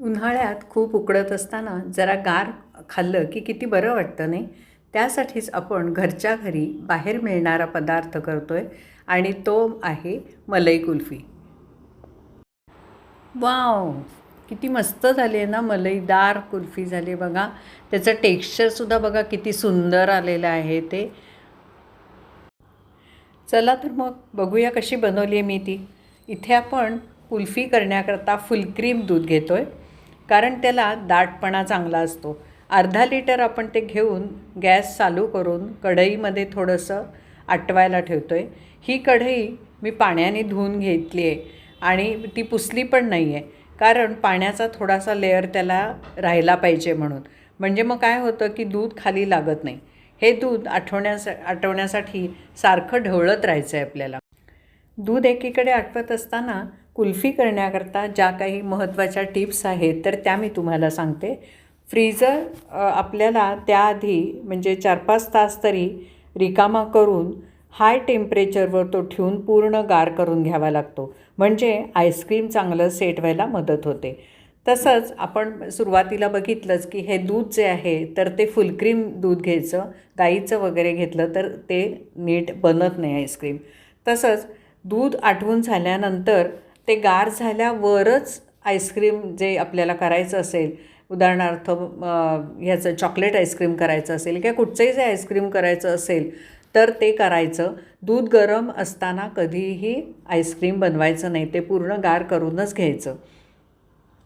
उन्हाळ्यात खूप उकडत असताना जरा गार खाल्लं की किती बरं वाटतं नाही? त्यासाठीच आपण घरच्या घरी बाहेर मिळणारा पदार्थ करतो आहे आणि तो आहे मलई कुल्फी. वाव! किती मस्त झाली आहे ना मलईदार कुल्फी झाली आहे बघा. त्याचं टेक्स्चरसुद्धा बघा किती सुंदर आलेलं आहे ते. चला तर मग बघूया कशी बनवली आहे मी ती. इथे आपण कुल्फी करण्याकरता फुलक्रीम दूध घेतो आहे कारण त्याला दाटपणा चांगला असतो. अर्धा लिटर आपण ते घेऊन गॅस चालू करून कढईमध्ये थोडंसं आटवायला ठेवतो आहे ही कढई मी पाण्याने धुवून घेतली आहे आणि ती पुसली पण नाही आहे कारण पाण्याचा थोडासा लेअर त्याला राहिला पाहिजे म्हणून. म्हणजे मग काय होतं की दूध खाली लागत नाही. हे दूध आठवण्यासा आठवण्यासाठी सारखं ढवळत राहायचं आहे आपल्याला. दूध एकीकडे आटवत असताना कुल्फी करण्याकरता ज्या काही महत्त्वाच्या टिप्स आहेत तर त्या मी तुम्हाला सांगते. फ्रीजर आपल्याला त्याआधी म्हणजे चार पाच तास तरी रिकामा करून हाय टेम्परेचरवर तो ठेवून पूर्ण गार करून घ्यावा लागतो. म्हणजे आईस्क्रीम चांगलं सेट व्हायला मदत होते. तसंच आपण सुरुवातीला बघितलंच की हे दूध जे आहे तर ते फुलक्रीम दूध घ्यायचं गाईचं वगैरे घेतलं तर ते नीट बनत नाही आईस्क्रीम. तसंच दूध आठवून झाल्यानंतर ते गार झाल्यावरच आईस्क्रीम जे आपल्याला करायचं असेल उदाहरणार्थ ह्याचं चॉकलेट आईस्क्रीम करायचं असेल किंवा कुठचंही जे आईस्क्रीम करायचं असेल तर ते करायचं. दूध गरम असताना कधीही आईस्क्रीम बनवायचं नाही ते पूर्ण गार करूनच घ्यायचं.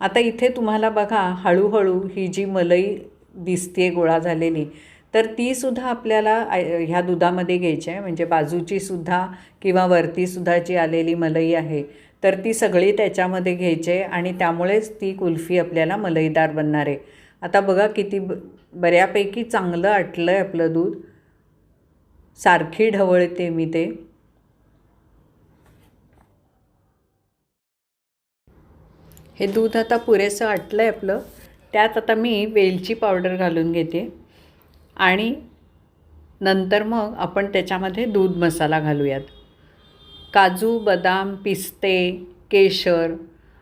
आता इथे तुम्हाला बघा हळूहळू ही जी मलई दिसते गोळा झालेली तर तीसुद्धा आपल्याला आय- ह्या दुधामध्ये घ्यायची आहे. म्हणजे बाजूचीसुद्धा किंवा वरतीसुद्धा जी आलेली मलई आहे तर ती सगळी त्याच्यामध्ये घ्यायचे आणि त्यामुळेच ती कुल्फी आपल्याला मलईदार बनणार आहे. आता बघा किती ब बऱ्यापैकी चांगलं आटलं आहे आपलं दूध. सारखी ढवळते मी ते. हे दूध आता पुरेसं आटलं आहे आपलं. त्यात आता मी वेलची पावडर घालून घेते. आणि नंतर मग आपण त्याच्यामध्ये दूध मसाला घालूयात. काजू बदाम पिस्ते केशर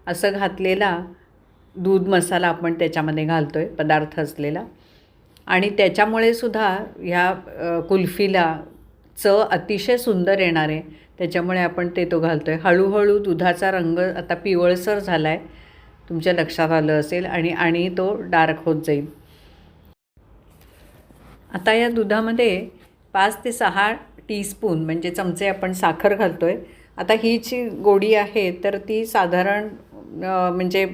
असं घातलेला दूध मसाला आपण त्याच्यामध्ये घालतो आहे पदार्थ असलेला. आणि त्याच्यामुळे सुद्धा ह्या कुल्फीला चव अतिशय सुंदर येणार आहे. त्याच्यामुळे आपण ते तो घालतो आहे हळूहळू दुधाचा रंग आता पिवळसर झाला आहे तुमच्या लक्षात आलं असेल आणि आणि तो डार्क होत जाईल. आता या दुधामध्ये पाच ते सहा टीस्पून म्हणजे चमचे आपण साखर घालतो आहे आता ही जी गोडी आहे तर ती साधारण म्हणजे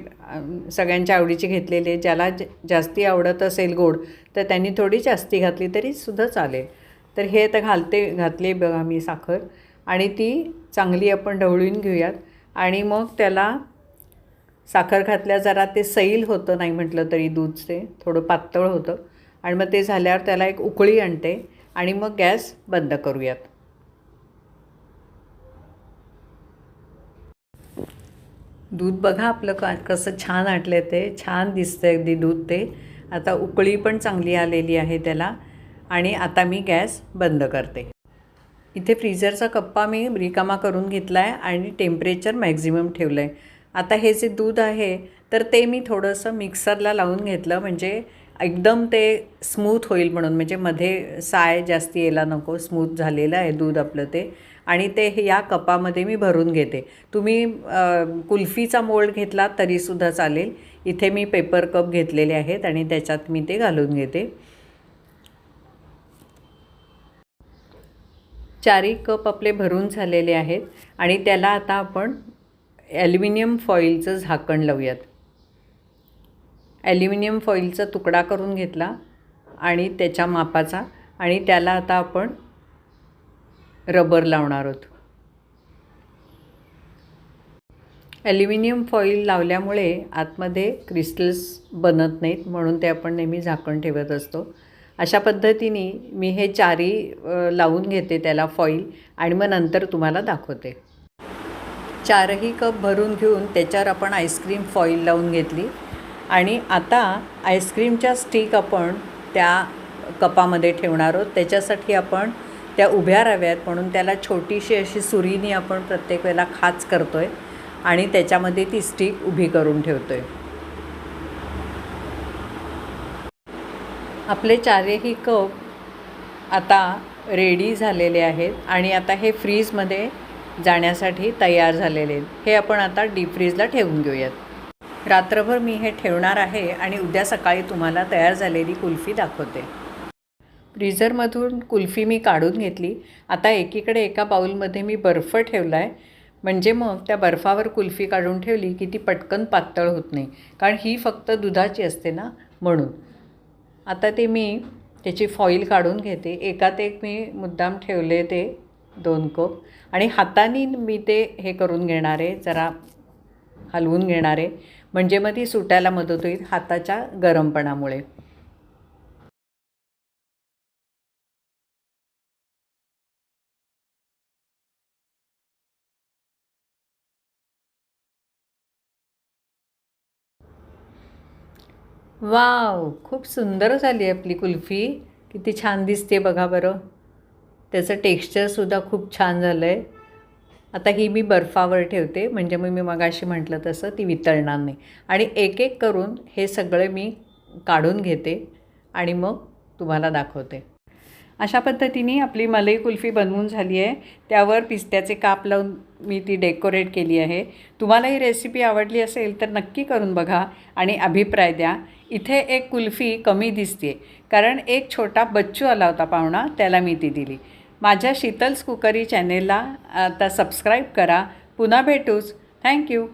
सगळ्यांच्या आवडीची घेतलेली आहे. ज्याला जास्ती आवडत असेल गोड तर त्यांनी थोडी जास्ती घातली तरी सुद्धा चालेल. तर हे आता घालते घातली बघा मी साखर. आणि ती चांगली आपण ढवळून घेऊयात. आणि मग त्याला साखर घातल्या जरा ते सैल होतं नाही म्हटलं तरी दूध ते थोडं पातळ होतं. आणि मग ते झाल्यावर त्याला एक उकळी आणते. आणि मग गॅस बंद करूयात. दूध बघा आपलं का कसं छान आटलं ते. छान दिसतं अगदी दूध ते. आता उकळी पण चांगली आलेली आहे त्याला. आणि आता मी गॅस बंद करते. इथे फ्रीजरचा कप्पा मी रिकामा करून घेतला आहे आणि टेम्परेचर मॅक्झिमम ठेवलं आहे आता हे जे दूध आहे तर ते मी थोडंसं मिक्सरला लावून घेतलं. म्हणजे एकदम ते स्मूथ होईल म्हणून म्हणजे मध्ये साय जास्त यायला नको स्मूथ झालेलं आहे दूध आपलं ते. आणि ते हे या कपामध्ये मी भरून घेते. तुम्ही कुल्फीचा मोल्ड घेतला तरीसुद्धा चालेल. इथे मी पेपर कप घेतलेले आहेत आणि त्याच्यात मी ते घालून घेते. चारी कप आपले भरून झालेले आहेत. आणि त्याला आता आपण ॲल्युमिनियम फॉईलचं झाकण लावूयात. ॲल्युमिनियम फॉईलचा तुकडा करून घेतला आणि त्याच्या मापाचा आणि त्याला आता आपण रबर लावणार आहोत. ॲल्युमिनियम फॉईल लावल्यामुळे आतमध्ये क्रिस्टल्स बनत नाहीत म्हणून ते आपण नेहमी झाकण ठेवत असतो. अशा पद्धतीने मी हे चारी लावून घेते त्याला फॉईल आणि मग नंतर तुम्हाला दाखवते. चारही कप भरून घेऊन त्याच्यावर आपण आईस्क्रीम फॉईल लावून घेतली. आणि आता आईस्क्रीमच्या स्टिक आपण त्या कपामध्ये ठेवणार आहोत. त्याच्यासाठी आपण त्या उभ्या रव्यात म्हणून त्याला छोटीशी अशी सुरीने आपण प्रत्येक वेळेला खाच करतो आहे आणि त्याच्यामध्ये ती स्टिक उभी करून ठेवतो आहे आपले चारही कप आता रेडी झालेले आहेत आणि आता हे फ्रीजमध्ये जाण्यासाठी तयार झालेले आहेत. हे आपण आता डीप फ्रीजला ठेवून घेऊयात. रात्रभर मी हे ठेवणार आहे आणि उद्या सकाळी तुम्हाला तयार झालेली कुल्फी दाखवते. फ्रीझरमधून कुल्फी मी काढून घेतली. आता एकीकडे एका बाऊलमध्ये मी बर्फ ठेवला आहे म्हणजे मग त्या बर्फावर कुल्फी काढून ठेवली की ती पटकन पातळ होत नाही. कारण ही फक्त दुधाची असते ना म्हणून. आता ते मी त्याची फॉईल काढून घेते. एकात एक मी मुद्दाम ठेवले ते दोन कप. आणि हाताने मी ते हे करून घेणार आहे. जरा हलवून घेणार आहे. म्हणजे मग ती सुटायला मदत होईल हाताच्या गरमपणामुळे. वाव! खूप सुंदर झाली आपली कुल्फी. किती छान दिसते बघा बरं. त्याचं टेक्स्चरसुद्धा खूप छान झालं आहे आता ही मी बर्फावर ठेवते. म्हणजे मग मी मगाशी म्हटलं तसं ती वितळणार नाही. आणि एक एक करून हे सगळे मी काढून घेते आणि मग तुम्हाला दाखवते. अशा पद्धतीने आपली मलई कुल्फी बनवून झाली आहे. त्यावर पिस्त्याचे काप लावून मी ती डेकोरेट केली आहे. तुम्हाला ही रेसिपी आवडली असेल तर नक्की करून बघा आणि अभिप्राय द्या. इथे एक कुल्फी कमी दिसते कारण एक छोटा बच्चू आला होता पाहुणा त्याला मी ती दिली. माझ्या शीतल्स कुकरी चॅनेलला आता सबस्क्राईब करा. पुन्हा भेटूच. थँक्यू